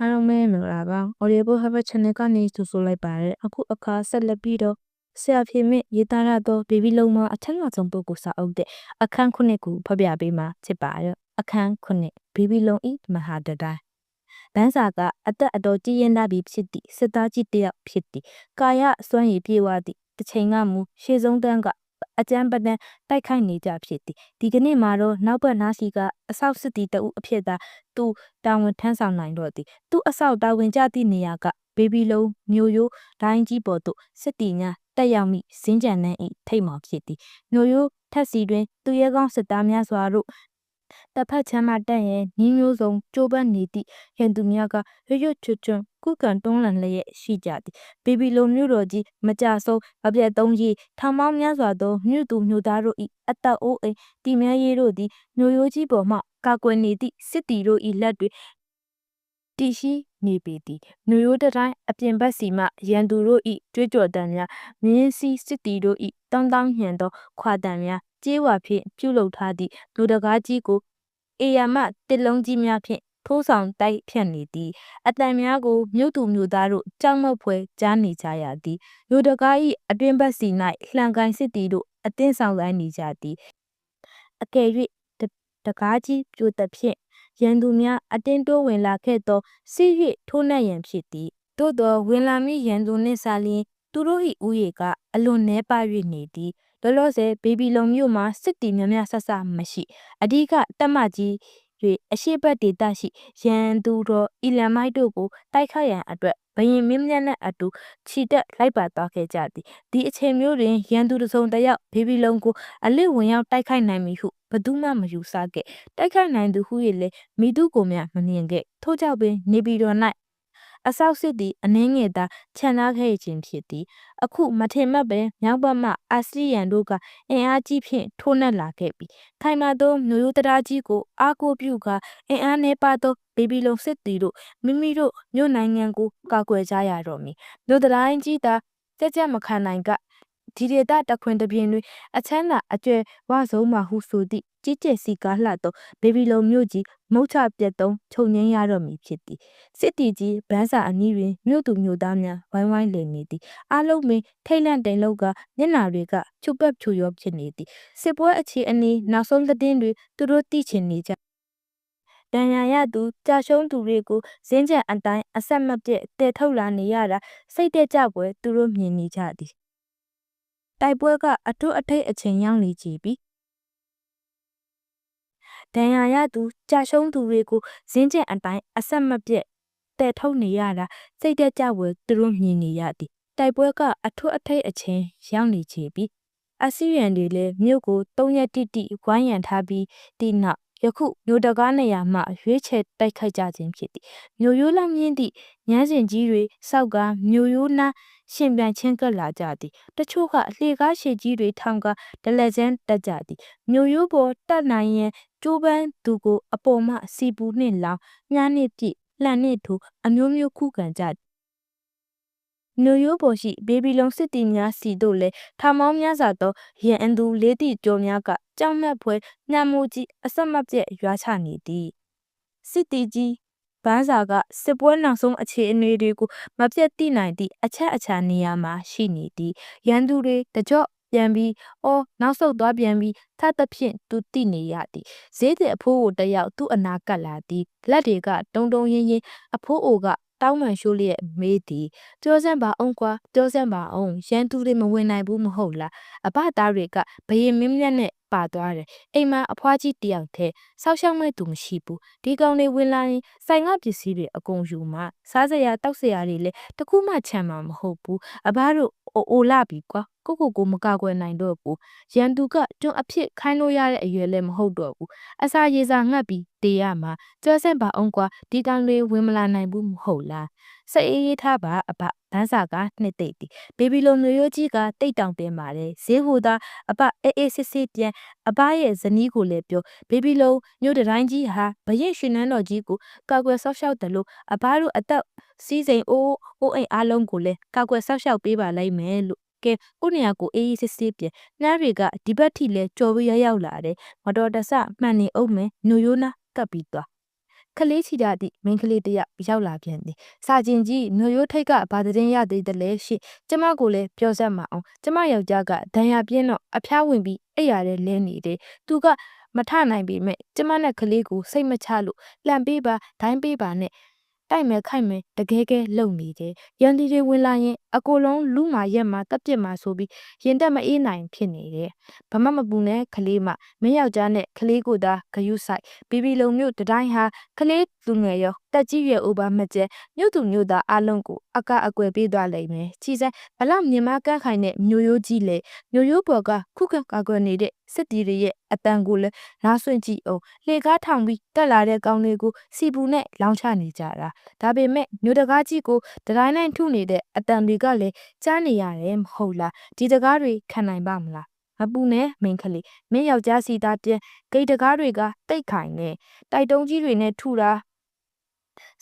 အားလုံးပဲမင်္ဂလာပါ Audible Habit Channel ကနေကြိုဆိုလိုက်ပါတယ်အခုအခါဆက်လက်ပြီးတော့ဆရာဖေမြင့်ရေးသားရသောဘေဘီလုံးမအထက်နောက်ဆုံးပုဂ္ဂိုလ်စာအုပ်တဲ့အခန်းခုနှစ်ကိုဖတ်ပြပေးမှာဖြစ်ပါတယ်အခန်းခုနှစ်ဘေဘီလုံးဤမဟာတတိုင်းဘန်းစာကအသက်အတော်ကြီးရင်လာပြီဖြစ်သည့်စစ်သားကြီးတစ်ယောက်ဖြစ်သည်ကာယစွမ်းရည်ပြေဝသည့်တစ်ချိန်ကမူရှေ့ဆုံးတန်းက အကျန်းပဒံတိုက်ခိုက်နေကြဖြစ်သည်ဒီကနေ့မှာတော့နောက်ဘက်နားစီကအဆောက်စစ်တီတအုပ်အဖြစ်သာသူတာဝန်ထမ်းဆောင်နိုင်တော့သည်သူအဆောက်တာဝန်ကျသည့်နေရာကဘေဘီလုံးမျိုးရိုးဒိုင်းကြီးပေါ်သို့စစ်တီညာတက်ရောက်မိစင်းကြံနှန်းဤထိတ်မောင်ဖြစ်သည်မျိုးရိုးထက်စီတွင်သူရဲကောင်းစစ်သားများစွာတို့ တစ်ဖက်ချမ်းမှတက်ရင်ညီမျိုးစုံကြိုးပမ်းနေသည့်ရန်သူများကရွရွချွတ်ချွတ်ကုကန်တွန်းလှန်လျက်ရှိကြသည်ဘေဘီလိုမျိုးတော်ကြီးမကြဆုံးအပြက်သုံးကြီးထောင်ပေါင်းများစွာသောမြို့သူမြို့သားတို့၏အသက်အိုးအိမ်တီမြဲရေးတို့သည်မျိုးရိုးကြီးပေါ်မှကာကွယ်နေသည့်စစ်တီတို့၏လက်တွေ တည်ရှိနေပေသည်မျိုးရိုးတတိုင်းအပြင်ဘက်စီမှရန်သူတို့၏ကြွေးကြော်တံများမြင်းစည်းစစ်တီတို့၏တောင်းတောင်းညံသောခွာတံများကြေးဝါဖြင့်ပြုလုပ်ထားသည့်လူတကားကြီးကိုအေယာမတစ်လုံးကြီးများဖြင့်ထိုးဆောင်တိုက်ဖြတ်နေသည်အတန်များကိုမြို့သူမြို့သားတို့ကြောက်မက်ဖွယ်ကြားနေကြရသည်လူတကား၏အတွင်ဘက်စီ၌လှန်ကိုင်းစစ်တီတို့အသင်းဆောင်လိုက်နေကြသည်အကယ်၍တကားကြီးပြိုတက်ဖြင့် ရန်သူများအတင်းတိုးဝင်လာခဲ့သောစီး၍ထိုးနှက်ရန်ဖြစ်သည်သို့သောဝင်လာမည့်ရန်သူနှင့်စာလျင်သူတို့၏ဥယေကအလွန်နှဲပါ၍နေသည်လောလောဆယ်ဘေဘီလုံမြို့မှာစစ်တီများများဆဆမရှိအဓိကတက်မကြီး၍အရှိတ်ဒေသရှိရန်သူတော်အီလန်မိုက်တို့ကိုတိုက်ခိုက်ရန်အတွက်ဘရင်မင်းမြတ်နဲ့အတူခြိတက်လိုက်ပါသွားခဲ့ကြသည်ဒီအချိန်မျိုးတွင်ရန်သူတစုံတစ်ယောက်ဘေဘီလုံကိုအလစ်ဝင်ရောက်တိုက်ခိုက်နိုင်မည်ဟု ဘသူမှမယူဆခဲ့တိုက်ခိုက်နိုင်သူဟု၍လည်းမိသူကိုမျှမမြင်ခဲ့ထို့ကြောင့်ပင်နေပြည်တော်၌အဆောက်စစ်သည်အနှင်းငယ်သာခြံထားခဲ့ခြင်းဖြစ်သည်အခုမထင်မှတ်ပင်မြောက်ဘက်မှအာစီယန်တို့ကအင်အားကြီးဖြင့်ထိုးနှက်လာခဲ့ပြီခိုင်မာသောမျိုးရိုးတရားကြီးကိုအားကိုးပြုကာအင်အားနှဲပါသောဘေဘီလုံစစ်တီတို့မိမိတို့မြို့နိုင်ငံကိုကာကွယ်ကြရတော့မည်မြို့တရားကြီးသာကြက်ကြက်မခံနိုင်က ဒီဒေတာတခွင်တပြင်းတွင်အချမ်းသာအကျွဲဝဆုံးမှဟုဆိုသည့်ကြီးကျယ်စီကားလှသောဘေဘီလုံမြို့ကြီးမုတ်ချပြတ်သုံးချုပ်ငင်းရတော့မည်ဖြစ်သည်စစ်တီကြီးဗန်းစာအနီးတွင်မြို့သူမြို့သားများဝိုင်းဝိုင်းလည်နေသည်အလုံးပင်ထိတ်လန့်တိမ်လောက်ကမျက်နာတွေကချုပ်ပက်ဖြူရောဖြစ်နေသည်စစ်ပွဲအခြေအနေနောက်ဆုံးသတင်းတွေသူတို့သိချင်နေကြတန်ရာရသူကြာရှုံးသူတွေကိုဇင်းချက်အတိုင်းအဆက်မပြတ်တည်ထုတ်လာနေရတာစိတ်တက်ကြပွဲသူတို့မြင်နေကြသည် တိုက်ပွဲကအထွတ်အထိပ်အချိန်ရောက်နေကြပြီဒဏ်ရာရသူကြာရှုံးသူတွေကိုဇင်းကျက်အတိုင်းအဆက်မပြတ်တဲထုတ်နေရတာစိတ်တက်ကြွယ်သူတို့မြင်နေရသည်တိုက်ပွဲကအထွတ်အထိပ်အချိန်ရောက်နေချေပြီအစီရန်တွေလည်းမြို့ကို၃ရက်တိတိဝိုင်းရံထားပြီးဒီနောက်ယခုမြို့တကားနေရာမှရွေးချယ်တိုက်ခိုက်ကြခြင်းဖြစ်သည်မြို့ရိုးလောက်မြင့်သည့်ညမ်းစင်ကြီးတွေစောက်ကမြို့ရိုးနား ရှင်ပြန်ချင်းကပ်လာကြသည်တချို့ကအလှေကားရှည်ကြီးတွေထောင်ကဒလက်ကျန်းတက်ကြသည်မြို့ရိုးပေါ်တက်နိုင်ရန်ကျိုးပန်းသူကိုအပေါ်မှစီပူနှင့်လောင်မြားနှင့်ပြည့်လှန်နှင့်ထိုးအမျိုးမျိုးခုခံကြသည်မြို့ရိုးပေါ်ရှိဘေဘီလုံစစ်တီများစီတို့လည်းထောင်ပေါင်းများစွာသောရန်အန်သူလေးတီကျော်များကကြောက်မက်ဖွယ်ညှမိုးကြီးအဆက်မပြတ်ရွာချနေသည်စစ်တီကြီး ဘန်းစာကစစ်ပွဲနောက်ဆုံးအခြေအနေတွေကိုမပြတ်သိနိုင်သည့်အချက်အချာနေရာမှာရှိနေသည်ရန်သူတွေတကြော့ပြန်ပြီးအော်နောက်ဆုတ်သွားပြန်ပြီးထပ်သဖြင့်သူတိနေရသည်ဈေးတဲ့အဖိုးကိုတယောက်သူ့အနာကပ်လာသည်လက်တွေကတုံတုံရင်းရင်းအဖိုးအိုကတောင်းမှန်ရှိုးလျက်မေးသည်ပြောစမ်းပါအောင်ကွာပြောစမ်းပါအောင်ရန်သူတွေမဝင်နိုင်ဘူးမဟုတ်လားအဘသားတွေကဘယင်မင်းမြတ်နဲ့ပါသွားတယ်အိမ်မှာအဖွားကြီးတယောက်တည်းစောက်ရှောက်မဲ့သူမရှိဘူးဒီကောင်တွေဝင်လာရင်ဆိုင်ကပစ္စည်းတွေအကုန်ယူမှာစားစရာတောက်စရာတွေလည်းတခုမှချမ်းမှာမဟုတ်ဘူးအဘတို့အိုလာပြီကွာကိုကိုကိုမကကွယ်နိုင်တော့ဘူးရန်သူကတွန်းအဖြစ်ခိုင်းလို့ရတဲ့အရွယ်လည်းမဟုတ်တော့ဘူးအစာရေစာငတ်ပြီးတေးရမှာကြောစက်ပါအောင်ကွာဒီကောင်တွေဝင်မလာနိုင်ဘူးမဟုတ်လား စိတ်အေးအေးထားပါအဘဒန်းစာကနှစ်သိမ့်သည်ဘေဘီလိုမျိုးရိုးကြီးကတိတ်တောင်တင်ပါတယ်ဈေးဟိုသာအဘအေးအေးစစ်စစ်ပြန်အဘရဲ့ဇနီးကိုလည်းပြောဘေဘီလိုမြို့တိုင်းကြီးဟာဘရင်ရှင်နန်းတော်ကြီးကိုကာကွယ်ဆောက်ရှောက်တယ်လို့အဘတို့အသက်စီးစိမ်အိုးအိုးအိမ်အားလုံးကိုလည်းကာကွယ်ဆောက်ရှောက်ပေးပါလိမ့်မယ်လို့ကဲကိုနေရာကိုအေးအေးဆေးဆေးပြန်နှားတွေကဒီဘက်ထိလဲကြော်ပြီးရရောက်လာတယ်မတော်တဆမှန်နေအောင်မယ်ညိုရိုးနာကပ်ပြီးသွား ခလေးချီတာသည့်မိန်းကလေးတစ်ယောက်ရောက်လာပြန်သည်စာချင်းကြီးမျိုးရိုးထိတ်ကဘာသတင်းရသေးတယ်လဲရှင်ကျမကိုလည်းပြောစက်မအောင်ကျမယောက်ျားကဒဏ်ရာပြင်းတော့အဖျားဝင်ပြီးအဲ့ရတဲ့လဲနေတယ်သူကမထနိုင်ပေမဲ့ကျမနဲ့ကလေးကိုစိတ်မချလို့လှန်ပေးပါဒိုင်းပေးပါနဲ့ တိုက်မယ်ခိုက်မယ်တကယ်ကဲလုံနေတယ်ရန်ဒီတွေဝင်လာရင်အကိုလုံးလူမာရက်မှာတက်ပြစ်မှာဆိုပြီးရင်တက်မအေးနိုင်ဖြစ်နေတယ်ဘာမှမပူနဲ့ကလေးမမင်းယောက်ျားနဲ့ကလေးကိုသာဂယုဆိုင်ဘီဘီလုံမျိုးတတိုင်းဟာကလေး လူငယ်ရောတက်ကြီးရွယ်အိုပါမကျဲမြို့သူမြို့သားအလုံးကိုအကအကွယ်ပေးသွားလိမ့်မယ်ချီစဲဘလောက်မြင်မကန့်ခိုင်တဲ့မျိုးရိုးကြီးလေမျိုးရိုးပေါ်ကခုခံကာကွယ်နေတဲ့စစ်တီတွေရဲ့အတန်ကိုလည်းနားဆွင့်ကြည့်အောင်လှေကားထောင်ပြီးတက်လာတဲ့ကောင်းလေးကိုစီပူနဲ့လောင်းချနေကြတာဒါပေမဲ့မျိုးတကားကြီးကိုတတိုင်းတိုင်းထုနေတဲ့အတန်တွေကလည်းကြားနေရတယ်မဟုတ်လားဒီတကားတွေခံနိုင်ပါမလားမပူနဲ့မိန်ကလေးမင်းယောက်ျားစီသားပြန်ဂိတ်တကားတွေကတိတ်ခိုင်နေတိုက်တုံးကြီးတွေနဲ့ထုတာ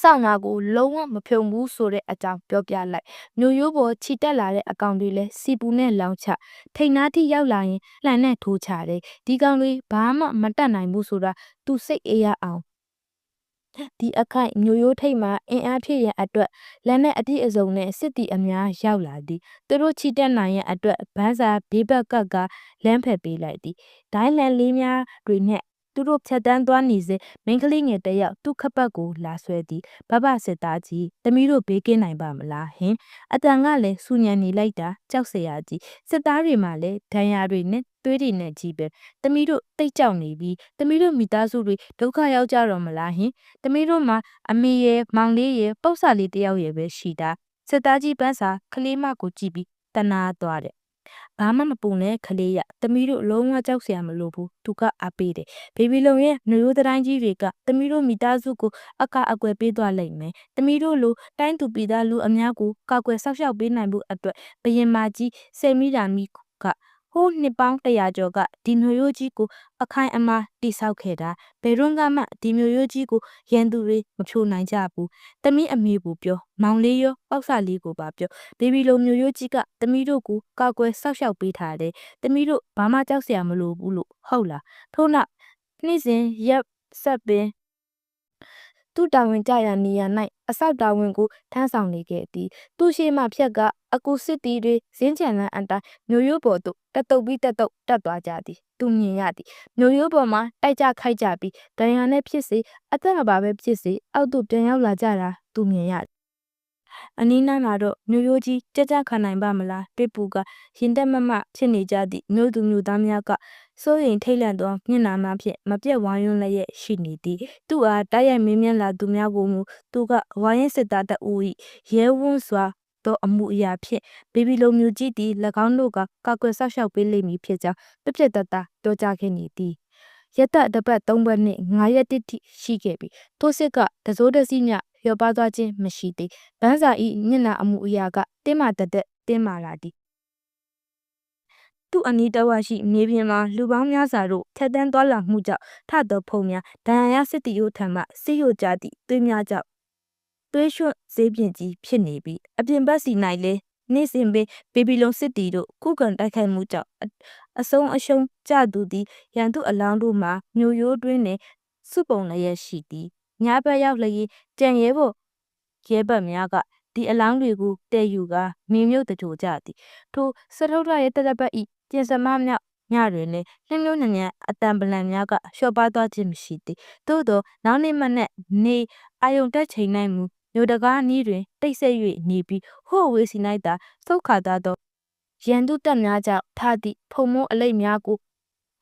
စောင့်နာကိုလုံးဝမဖြုံဘူးဆိုတဲ့အကြောင်းပြောပြလိုက်မျိုးရိုးပေါ်ခြိတက်လာတဲ့အကောင်တွေလဲစီပူနဲ့လောင်းချထိန်နာထိရောက်လာရင်လှန်နဲ့ထိုးချတယ်ဒီကောင်တွေဘာမှမတတ်နိုင်ဘူးဆိုတာသူစိတ်အေးရအောင်ဒီအခိုက်မျိုးရိုးထိတ်မှာအင်အားဖြည့်ရန်အတွက်လက်နဲ့အတိအစုံနဲ့စစ်တီအများရောက်လာသည်သူတို့ချီတက်နိုင်ရန်အတွက်ဗန်းစာဘေးဘက်ကကလမ်းဖက်ပေးလိုက်သည်ဒိုင်းလန်လေးများတွေနဲ့ သူတို့ဖြတ်တန်းသွားနေစဉ်မိန်းကလေးငယ်တစ်ယောက်သူ့ခပတ်ကိုလာဆွဲသည်ဘဘစစ်သားကြီးတမီးတို့ဘေးကင်းနိုင်ပါမလားဟင်အတန်ကလည်းစူညံနေလိုက်တာကြောက်စရာကြီးစစ်သားတွေမှလည်းဒဏ်ရာတွေနဲ့သွေးတွေနဲ့ကြီးပဲတမီးတို့တိတ်ကြောက်နေပြီတမီးတို့မိသားစုတွေဒုက္ခရောက်ကြတော့မလားဟင်တမီးတို့မှာအမေရဲ့မောင်လေးရဲ့ပု္ပ္ပစာလေးတယောက်ရဲ့ပဲရှိတာစစ်သားကြီးပန်းစာကလေးမကိုကြည့်ပြီးတနာသွားတယ် ဘာမှမပူနဲ့ခလေးရသမီးတို့လုံးဝကြောက်စရာမလိုဘူးသူကအားပေးတယ်ဘေဘီလုံရဲ့နှရိုးတိုင်းကြီးတွေကသမီးတို့မိသားစုကိုအကအကွယ်ပေးသွားလိမ့်မယ်သမီးတို့လိုတိုင်းသူပြည်သားလူအများကိုကာကွယ်ဆောက်ရှောက်ပေးနိုင်ဖို့အတွက်ဘရင်မကြီးစေမီတာမီက ဟိုးနှစ်ပေါင်းတရာကျော်ကဒီမျိုးရိုးကြီးကိုအခိုင်အမာတိဆောက်ခဲ့တာဘယ်တော့မှဒီမျိုးရိုးကြီးကိုရန်သူတွေမဖြိုနိုင်ကြဘူးတမီးအမေကိုပြောမောင်လေးရောပေါက်ဆာလေးကိုပါပြောဘေဘီလိုမျိုးရိုးကြီးကတမီးတို့ကိုကောက်ကွယ်ဆောက်ရှောက်ပေးထားတယ်တမီးတို့ဘာမှကြောက်စရာမလိုဘူးလို့ဟုတ်လားထို့နောက်နေ့စဉ်ရက်ဆက်ပင် သူ့တာဝန်ကြရနေရ၌အဆောက်တာဝန်ကိုထမ်းဆောင်နေခဲ့သည်သူရှိမှဖြက်ကအကူစစ်တီတွေဇင်းချန်လန်းအတိုင်းမျိုးရိုးပေါ်သို့တက်တုပ်ပြီးတက်တုပ်တက်သွားကြသည်သူမြင်ရသည်မျိုးရိုးပေါ်မှာတိုက်ကြခိုက်ကြပြီးဒဏ်ရာနဲ့ဖြစ်စေအသက်မပါပဲဖြစ်စေအောက်သို့ပြန်ရောက်လာကြတာသူမြင်ရအနီးနားမှာတော့မျိုးရိုးကြီးကြကြခံနိုင်ပါမလားတွေ့ပူကရင်တက်မမဖြစ်နေကြသည့်မျိုးသူမျိုးသားများက စိုးရင်ထိတ်လန့်သောမျက်နှာမှဖြင့်မပြတ်ဝိုင်းရွန်းလျက်ရှိနေသည်သူအားတိုက်ရိုက်မင်းမြန်းလာသူများကိုမူသူကဝိုင်းရင်စစ်သားတအူ၏ရဲဝန်းစွာသောအမှုအရာဖြင့်ဘေဘီလိုမျိုးကြီးသည်၎င်းတို့ကကာကွယ်ဆောက်ရှောက်ပေးလိမ့်မည်ဖြစ်ကြောင်းပြပြတတပြောကြားခဲ့နေသည်ရတတပတ်၃ပတ်နှင့်၅ရက်တိတိရှိခဲ့ပြီထိုစစ်ကတစိုးတစီမြလျော်ပါသွားခြင်းမရှိသေးဗန်းစာဤညနာအမှုအရာကတင်းမာတသက်တင်းမာလာသည် သူ့အနီးတဝရှိမြေပြင်မှာလူပေါင်းများစွာတို့ထက်တန်းသွားလာမှုကြောင့်ထသောဖုံများဒဏ်ရာရစစ်တီယိုထံမှစစ်ရိုကြသည့်သွေးများကြောင့်သွေးရွှတ်ဈေးပြင်ကြီးဖြစ်နေပြီးအပြင်ဘက်စီ၌လည်းနေ့စဉ်ပင်ဘေဘီလုံစစ်တီတို့ခုခံတိုက်ခိုက်မှုကြောင့်အဆုံးအရှုံးကြသူသည်ရန်သူအလောင်းတို့မှာမျိုးရိုးတွင်းနှင့်စုပုံလျက်ရှိသည်ညဘက်ရောက်လျင်ကြံရဲဖို့ရဲဘက်များကဒီအလောင်းတွေကိုတည်ယူကာမင်းမျိုးတကြိုကြသည်ထိုစထုထရဲ့တသက်ပတ်ဤ ပြင်စမမြောက်ညတွင်လည်းနှင်းမျိုးညံ့ညံ့အတန်ပလန်များကလျှော့ပါသွားခြင်းမရှိသည်သို့သောနောက်နေ့မှနဲ့နေအာယုံတက်ချိန်၌မူမြို့တကားနီးတွင်တိတ်ဆိတ်၍နေပြီးဟိုဝေစီ၌သာသုတ်ခါသားသောရန်သူတပ်များကြောင့်ထားသည့်ဖုံမိုးအလိပ်များကို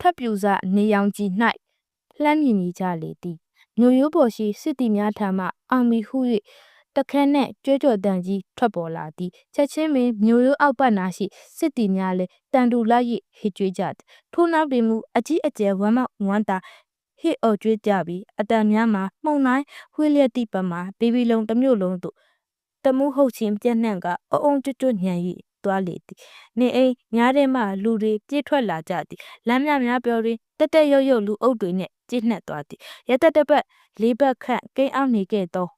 ထပ်ပြူစနေရောင်ကြီး၌လှမ်းမြင်မိကြလေသည်မြို့ရိုးပေါ်ရှိစစ်တီများထံမှအောင်မီဟု၍ တခန်းနဲ့ကြွေးကြော်တန်ကြီးထွက်ပေါ်လာသည်ချက်ချင်းပင်မြို့ရိုးအောက်ပတ်နာရှိစစ်တီများလည်းတန်တူလိုက်၍ဟစ်ကြွေးကြသည်ထို့နောက်တွင်မူအကြီးအကျယ်ဝမ်းမဝမ်းတာဟစ်အော်ကြွေးကြပြီးအတန်များမှာမှုန်တိုင်းဝှေ့လျက်တိပမှာဘေဘီလုံးတစ်မျိုးလုံးသို့တမှုဟုတ်ချင်းပြက်နှံ့ကအုံတွတ်တွတ်ညံ၍သွားလေသည်နေအိမ်ညားထဲမှလူတွေပြည့်ထွက်လာကြသည်လမ်းမြများပြောတွင်တက်တက်ရုပ်ရုပ်လူအုပ်တွေနှင့်ကြည့်နှက်သွားသည်ရသက်တပတ်လေးဘက်ခန့်ကိန်းအောင်နေခဲ့သော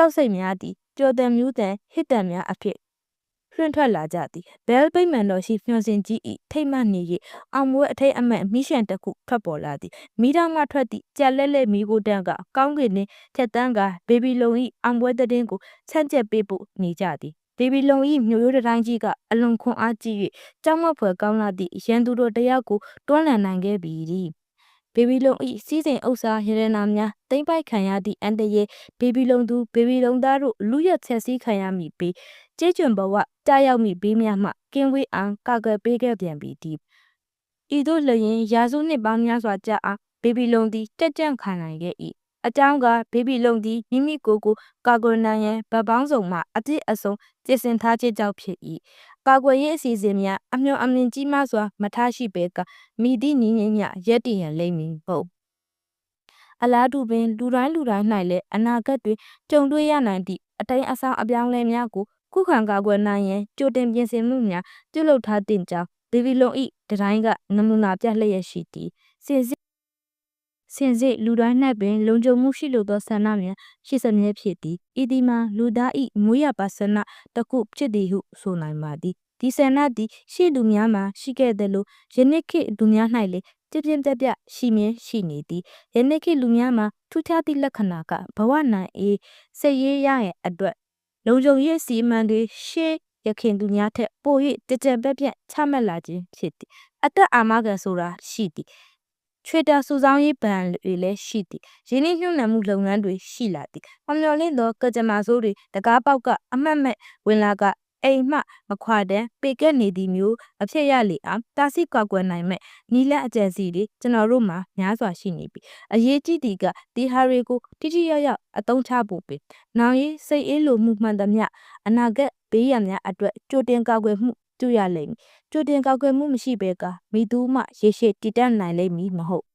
ကြောက်စိတ်များသည်ကြော်တံမျိုးတံဟစ်တံများအဖြစ်လွှင့်ထွက်လာကြသည်ဘဲလ်ပိတ်မှန်တော်ရှိမျောစင်ကြီးဤထိတ်မှတ်နေ၍အောင်မွေးအထိတ်အမှတ်မိရှန်တစ်ခုထွက်ပေါ်လာသည်မိသားမှထွက်သည့်ကြက်လက်လက်မိကိုတန်းကကောင်းကင်နှင့်ဖြတ်တန်းကဘေဘီလုံဤအောင်ပွဲတဲ့င်းကိုဆန့်ကျက်ပေးဖို့နေကြသည်ဘေဘီလုံဤမြို့ရိုးတိုင်းကြီးကအလွန်ခွန်အားကြီး၍ကြောက်မက်ဖွယ်ကောင်းလာသည့်ရန်သူတို့တယောက်ကိုတွန်းလှန်နိုင်ခဲ့ပြီသည် ဘေဘီလုံဤစီးစိမ်ဥစ္စာရတနာများတိမ့်ပိုက်ခံရသည့်အန်တရဲ့ဘေဘီလုံသူဘေဘီလုံသားတို့လူရက်ဆက်စည်းခံရမည်ပေကျေးကျွန်ဘဝကြာရောက်မိဘေးများမှကင်းဝေးအောင်ကာကွယ်ပေးခဲ့ပြန်ပြီဒီဤသို့လျင်ရာစုနှစ်ပေါင်းများစွာကြာအောင်ဘေဘီလုံသည်တက်ကြံ့ခံနိုင်ခဲ့၏ အကြောင်းကဘေဘီလုံသည်မိမိကိုယ်ကိုကာကွယ်နိုင်ရန်ဗတ်ပေါင်းစုံမှအပြည့်အစုံကျင့်ထားခြင်းကြောင့်ဖြစ်၏ကာကွယ်ရေးအစီအစဉ်များအမျှော်အမြင်ကြီးမားစွာမထားရှိဘဲကမိသည့်ညီငယ်ညရက်တည်ရန်လိမ့်မည်ဟုတ်အလားတူပင်လူတိုင်းလူတိုင်း၌လည်းအနာဂတ်တွင်ကြုံတွေ့ရနိုင်သည့်အတိုင်းအဆောင်အပြောင်းအလဲများကိုခုခံကာကွယ်နိုင်ရန်ကြိုတင်ပြင်ဆင်မှုများပြုလုပ်ထားသင့်ကြောင်းဘေဘီလုံဤတတိုင်းကနမူနာပြလျက်ရှိသည်စင်စ စ်စင်စစ်လူတိုင်း၌ပင်လုံခြုံမှုရှိလိုသောဆန္ဒများရှိစမြဲဖြစ်သည်ဤဒီမှာလူသားဤမွေးရပါဆန္ဒတစ်ခုဖြစ်သည်ဟုဆိုနိုင်ပါသည်ဒီဆန္ဒသည်ရှေ့လူများမှာရှိခဲ့သလိုယနေ့ခေတ်လူများ၌လည်းပြပြပြပြရှိမြဲရှိနေသည်ယနေ့ခေတ်လူများမှာထူးခြားသည့်လက္ခဏာကဘဝနိုင်အေးစိတ်ရေးရရဲ့အတွက်လုံခြုံရေးစီမံတွေရှေးရခင်သူများထက်ပို၍တကြံပက်ပြက်ချမှတ်လာခြင်းဖြစ်သည်အသက်အာမခံဆိုတာရှိသည် ချွေတာစုဆောင်ရေးဘဏ်တွေလည်းရှိသည်ရင်းနှီးမြှုပ်နှံမှုလုပ်ငန်းတွေရှိလာသည်အမျော်လင့်သောကကြမ္မာဆိုးတွေတကားပေါက်ကအမတ်မဲ့ဝင်လာကအိမ်မှမခွာတန်းပေကက်နေသည်မျိုးအဖြစ်ရလေအောင်တာစီကွာကွယ်နိုင်မဲ့နီလန့်အကျယ်စီတွေကျွန်တော်တို့မှာများစွာရှိနေပြီအရေးကြီးသည်ကဒီဟာတွေကိုတိတိယယအသုံးချဖို့ပဲနောင်ရေးစိတ်အေးလိုမှုမှန်သမျှအနာဂတ်ဘေးရန်များအတွက်ကြိုတင်ကာကွယ်မှုပြုရလိမ့်မည် ကြိုတင်ကာကွယ်မှုမရှိဘဲကမိသူမှရေရှည်တည်တတ်နိုင်လိမ့်မည်မဟုတ်